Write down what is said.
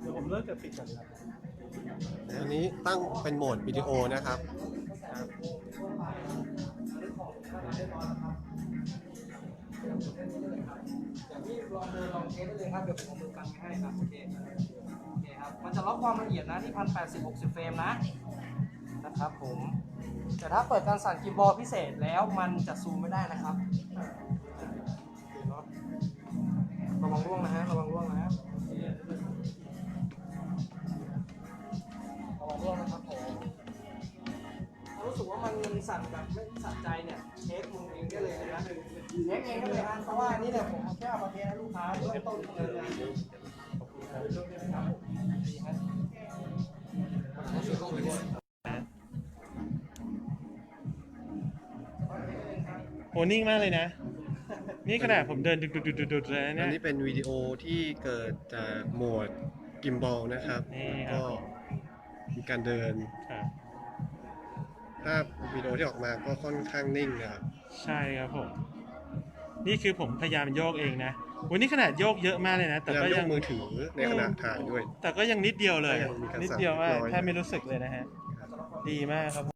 เดี๋ยวผมเลิกกับปิดก่อนครับอันนี้ตั้งเป็นโหมดวิดีโอนะครับอย่างที่ลองดินลองเทสได้เลยครับ เดี๋ยวผมมือกันให้ครับ โอเค โอเคครับ มันจะล็อกความละเอียดนะที่พันแปดสิบหกสิบเฟรมนะ นะครับผม แต่ถ้าเปิดการสั่นกิมบอลพิเศษแล้วมันจะซูมไม่ได้นะครับ นะฮะระวังร่วงนะฮะระวังร่วงนะครับผมรู้สึกว่ามันมันสั่นแบบไม่สะใจเนี่ยเช็คมือเองได้เลยนะเช็คเองได้เลยฮะเพราะว่านี่เนี่ยผมแค่เอามาเทให้ลูกค้าเริ่มต้นเลยนะดีครับโหนิ่งมากเลยนะ นี่ขนาดผมเดินดุดๆๆๆเลยนะอัเนี่นยนี้เป็นวิดีโอที่เกิดจากโหมดกิมบอลนะครับนี่ครับ ก็มีการเดินครับภาพวิดีโอที่ออกมาก็ค่อนข้างนิ่งนะครับ ใช่ครับผม นี่คือผมพยายามโยกเองนะวันนี้ขนาดโยกเยอะมากเลยนะ แต่พยายามก็ยยักงมือถือในขณะถ่ายด้วย แต่ก็ยังนิดเดียวเลย ก็ยังมีการนิดเดียวมากสั่นเล็กน้อย แทบไม่รู้สึกเลยนะฮะ ดีมากครับ